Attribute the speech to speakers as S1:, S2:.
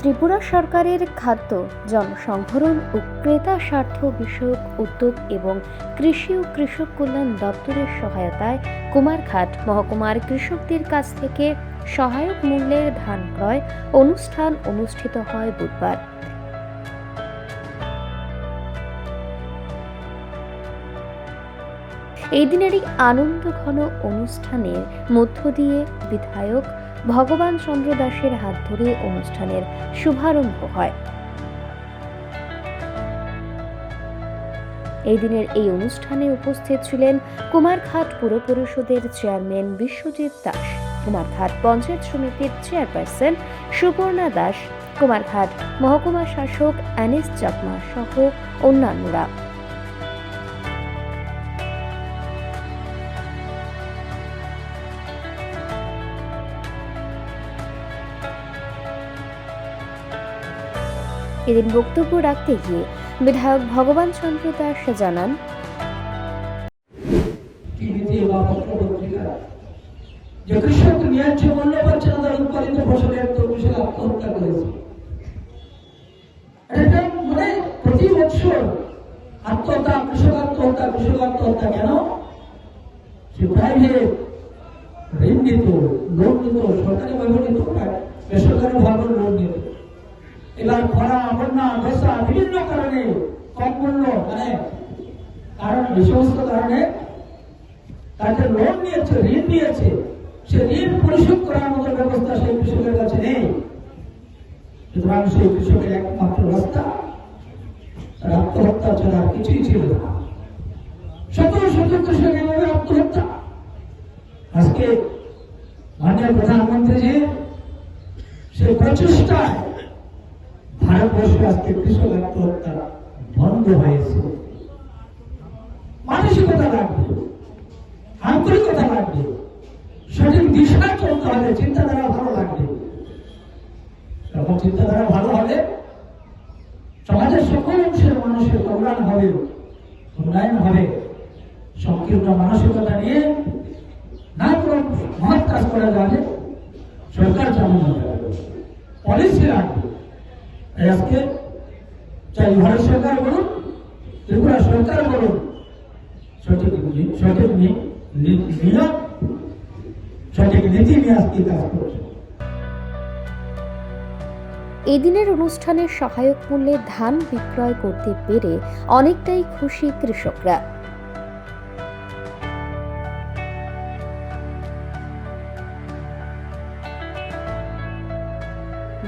S1: ত্রিপুরা সরকারের খাদ্য জনসংভরণ ও ক্রেতা স্বার্থ বিষয়ক উদ্যোগ এবং কৃষি ও কৃষক কল্যাণ দপ্তরের সহায়তায় কুমারঘাট মহকুমার কৃষকদের কাছ থেকে সহায়ক মূল্যের ধান ক্রয় অনুষ্ঠান অনুষ্ঠিত হয় বুধবার। এই দিনের এই আনন্দঘন অনুষ্ঠানের মধ্য দিয়ে বিধায়ক ভগবান চন্দ্র দাসের হাত ধরে অনুষ্ঠানের শুভারম্ভ হয়। এই দিনের এই অনুষ্ঠানে উপস্থিত ছিলেন কুমারঘাট পুর পরিষদের চেয়ারম্যান বিশ্বজিৎ দাস কুমারঘাট পঞ্চায়েত সমিতির চেয়ারপারসন সুপর্ণা দাস কুমারঘাট মহকুমা শাসক অ্যানিস চাকমা সহ অন্যান্যরা। এদিন বক্তব্য রাখতে গিয়ে বিধায়ক ভগবান চন্দ্র দাস জানান
S2: যে কৃষক ন্যায্য মূল্য পাচ্ছে না, তার উৎপাদিত আত্মহত্যা করেছে। মানে প্রতি বছর আত্মহত্যা, কৃষক আত্মহত্যা কৃষক আত্মহত্যা কেন? সে প্রাইভেট ঋণ লোন সরকারি ভাবে নিত, বেসরকারি ভাবে লোন এবার খরা, বন্যা, ধসা, বিভিন্ন কারণে কম মানে কারণ সমস্ত কারণে তাকে লোন নিয়েছে, ঋণ নিয়েছে, সে ঋণ পরিশোধ করার মতো ব্যবস্থা সেই কৃষকের কাছে নেই। সুতরাং সেই কৃষকের একমাত্র রাস্তা, তার আত্মহত্যা ছাড়া কিছুই ছিল না। শত শত কৃষক এভাবে আত্মহত্যা। আজকে মাননীয় প্রধানমন্ত্রী যে সে প্রচেষ্টায় ভারতবর্ষে আজকে কৃষক আত্মহত্যা বন্ধ হয়েছে। মানসিকতা লাগবে, আন্তরিকতা লাগবে, সঠিক দিশা চলতে হবে, চিন্তাধারা ভালো লাগবে। যখন চিন্তাধারা ভালো হবে সমাজের সকল অংশের মানুষের কল্যাণ হবে, উন্নয়ন হবে। সংকীর্ণ মানসিকতা নিয়ে না কোনো মহৎ কাজ করা যাবে, সরকার চালানো যাবে। পলিসি লাগবে। আজকে চাই ভারত সরকার বলুন, ত্রিপুরা সরকার বলুন, সঠিক সঠিক সঠিক নীতি নিয়ে আজকে কাজ করছে।
S1: এই দিনের অনুষ্ঠানে সহায়ক মূল্যে ধান বিক্রয় করতে পেরে অনেকটাই খুশি কৃষকরা।